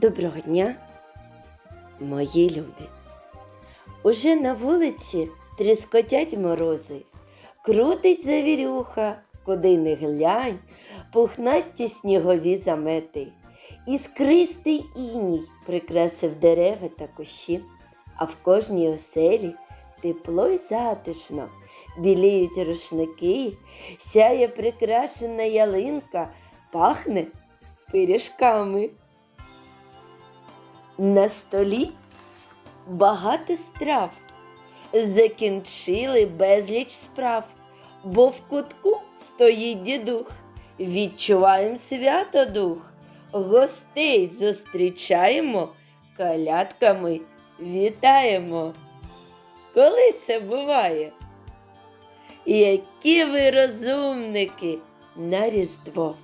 Доброго дня, мої любі. Уже на вулиці тріскотять морози, крутить завірюха, куди не глянь, пухнасті снігові замети. Іскристий іній прикрасив дерева та кущі, а в кожній оселі тепло й затишно. Біліють рушники, сяє прикрашена ялинка, пахне пиріжками. На столі багато страв. Закінчили безліч справ, бо в кутку стоїть дідух. Відчуваємо свято дух, гостей зустрічаємо, калядками вітаємо. Коли це буває? Які ви розумники на Різдво!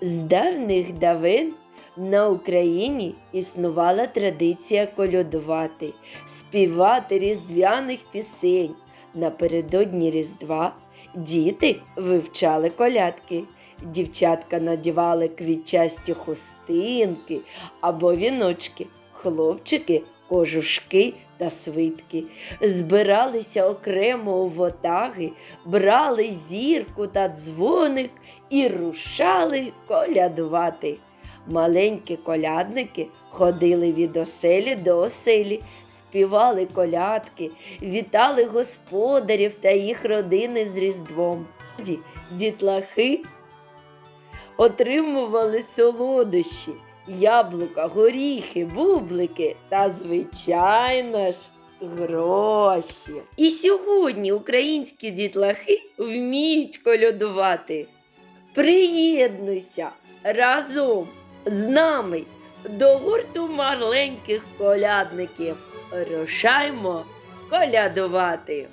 З давних давин на Україні існувала традиція колядувати, співати різдвяних пісень. Напередодні Різдва діти вивчали колядки. Дівчатка надівали квітчасті хустинки або віночки, хлопчики кожушки та свитки. Збиралися окремо у вотаги, брали зірку та дзвоник і рушали колядувати. Маленькі колядники ходили від оселі до оселі, співали колядки, вітали господарів та їх родини з Різдвом. Ді- Дітлахи отримували солодощі, яблука, горіхи, бублики та, звичайно ж, гроші. І сьогодні українські дітлахи вміють колядувати. Приєднуйся разом з нами до гурту маленьких колядників. Рушаймо колядувати.